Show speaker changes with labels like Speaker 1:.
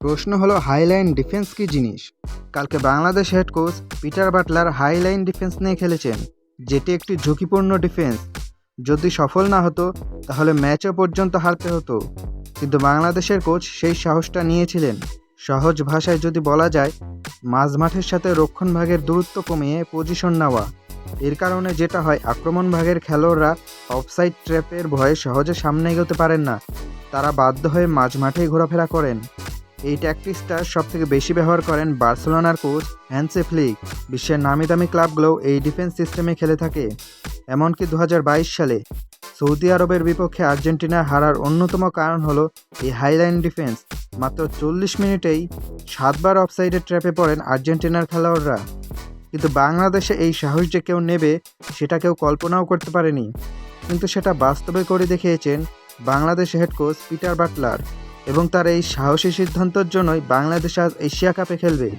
Speaker 1: প্রশ্ন হলো Highline defence কি জিনিস? কালকে Bangladesh head coach Peter Butler high line defence নিয়ে খেলেছেন, যেটি একটি ঝুঁকিপূর্ণ ডিফেন্স। যদি সফল না হতো, তাহলে ম্যাচও পর্যন্ত হারতে হতো। কিন্তু বাংলাদেশের কোচ সেই সাহসটা নিয়েছিলেন। সহজ ভাষায় যদি বলা যায়, মাঝমাঠের সাথে রক্ষণ ভাগের দূরত্ব কমিয়ে পজিশন নেওয়া। এর কারণে যেটা হয়, আক্রমণ ভাগের খেলোয়াড়রা অফসাইড ট্র্যাপের ভয়ে সহজে সামনে এগোতে পারেন না। তারা বাধ্য হয়ে মাঝমাঠেই ঘোরাফেরা করেন। এই ট্যাকটিক্সটা সব থেকে বেশি ব্যবহার করেন বার্সেলোনার কোচ হ্যান্সে ফ্লিক। বিশ্বের নামি দামি ক্লাবগুলোও এই ডিফেন্স সিস্টেমে খেলে থাকে। এমনকি দু হাজার বাইশ সালে সৌদি আরবের বিপক্ষে আর্জেন্টিনার হারার অন্যতম কারণ হলো এই হাইলাইন ডিফেন্স মাত্র চল্লিশ মিনিটেই সাতবার অফসাইডের ট্র্যাপে পড়েন আর্জেন্টিনার খেলোয়াড়রা। কিন্তু বাংলাদেশে এই সাহস যে কেউ নেবে, সেটা কেউ কল্পনাও করতে পারেনি। কিন্তু সেটা বাস্তবে করে দেখিয়েছেন Bangladesh head coach Peter Butler. এবং তার এই সাহসী সিদ্ধান্তের জন্যই বাংলাদেশ আজ এশিয়া কাপে খেলবে।